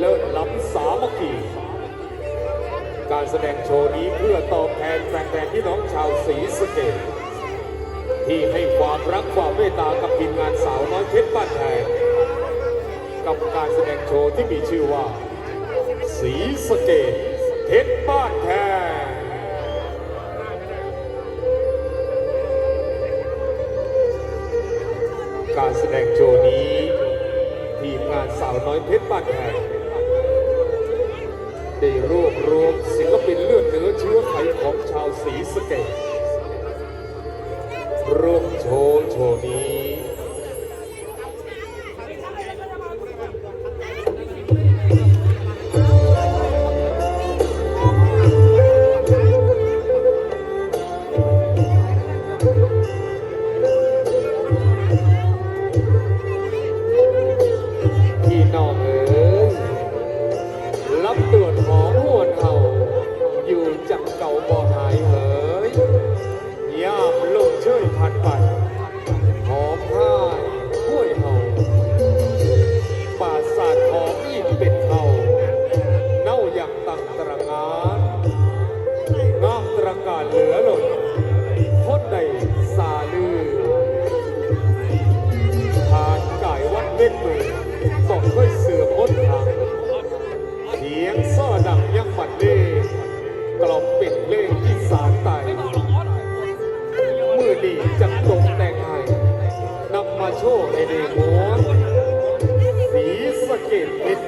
เลิศล้ำสามกีการแสดงโชว์นี้เพื่อตอบแทนแฟนๆที่น้องชาวสีสเกตที่ให้ความรักความเมตตากับทีมงานสาวน้อยเพชรบ้านแพงกับการแสดงโชว์ที่มีชื่อว่าสีสเกตเพชรบ้านแพงการแสดงโชว์นี้ ทีมงานสาวน้อยเพชรบ้านแพง ได้รวบรวมศิลปินเลือดเนื้อเชื้อไขของชาวศรีสะเกษ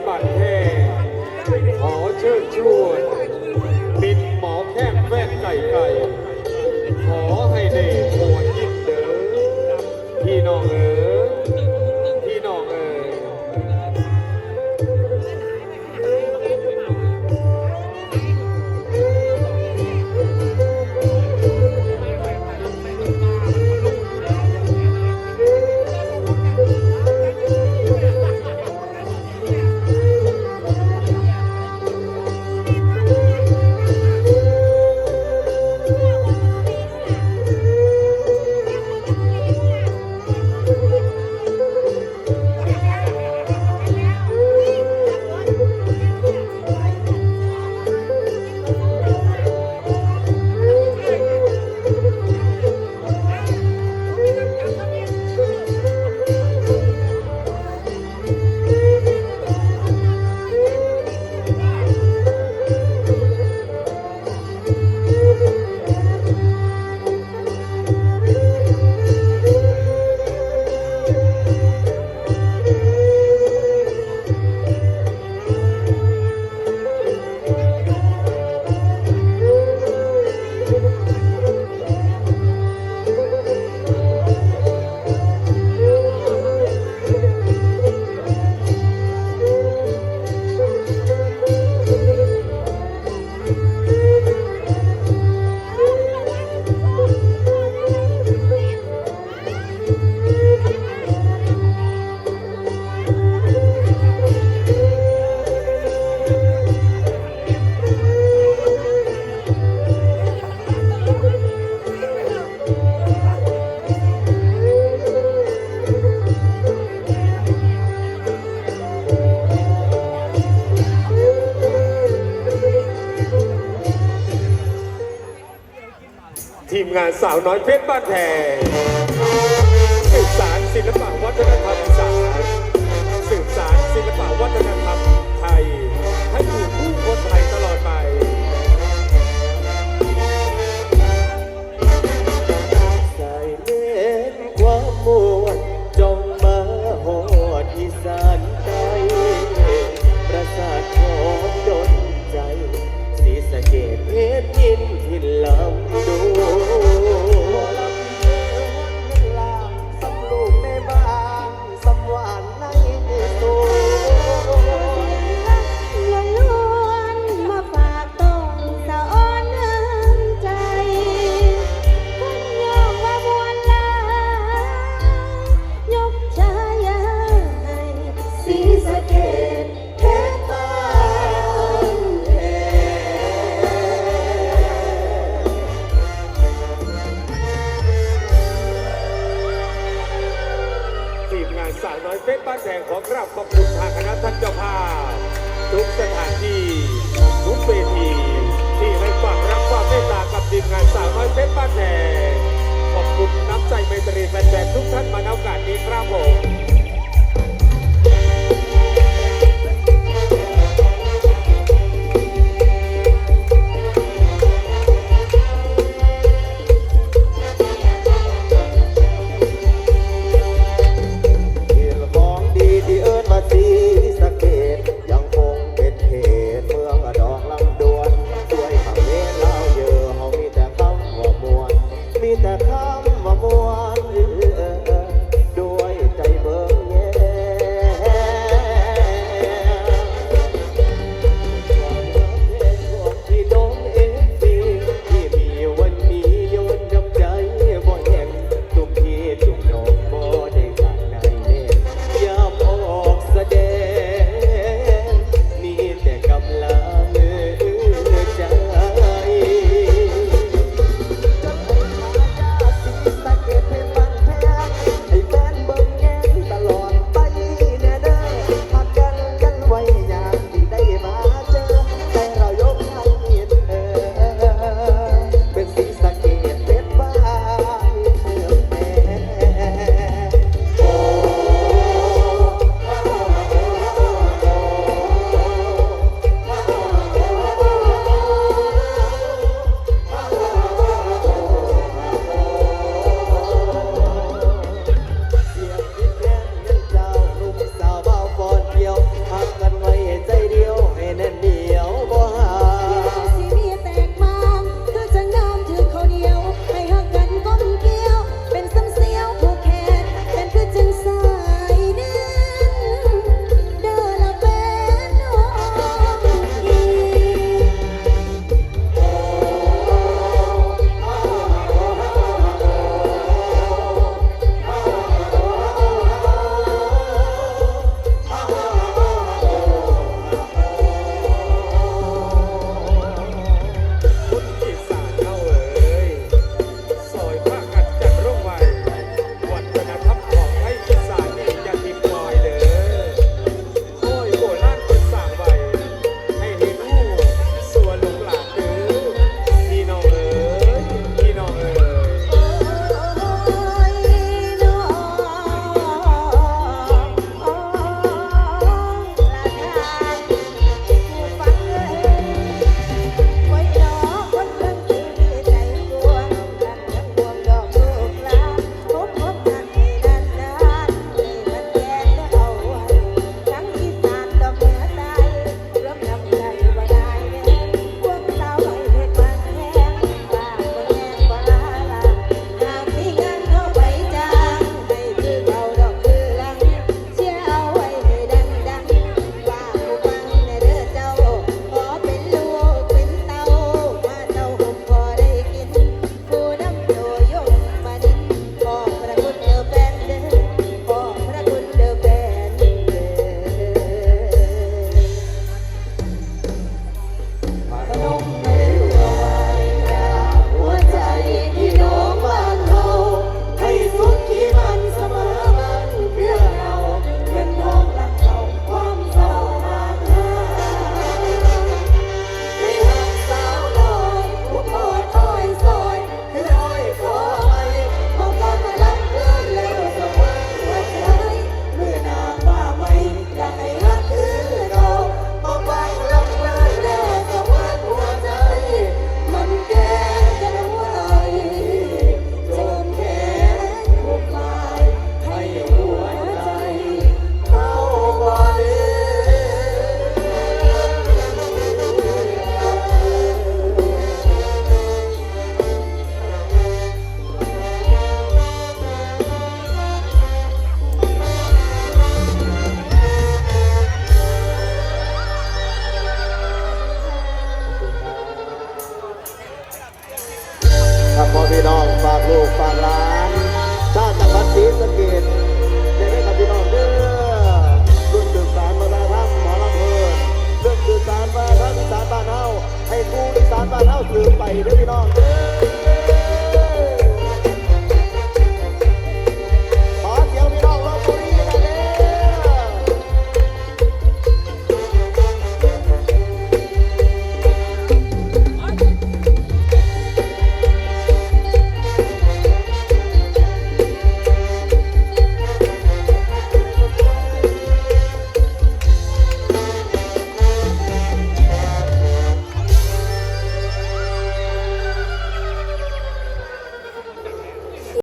สะเทีมงานสาวน้อยเพชรบ้านแพงสืบสารศิลปะวัฒนธรรมอีสาน เพชนบ้านแดงของเราขอบคุณทางคณะท่านเจ้าภาพทุกสถานที่ทุกเวทีที่ให้ความรักความเมตตากับทีมงานสาวน้อยเพชนบ้านแดงขอบคุณน้ำใจไมตรีแฟนๆทุกท่านมาในโอกาสนี้ครับผม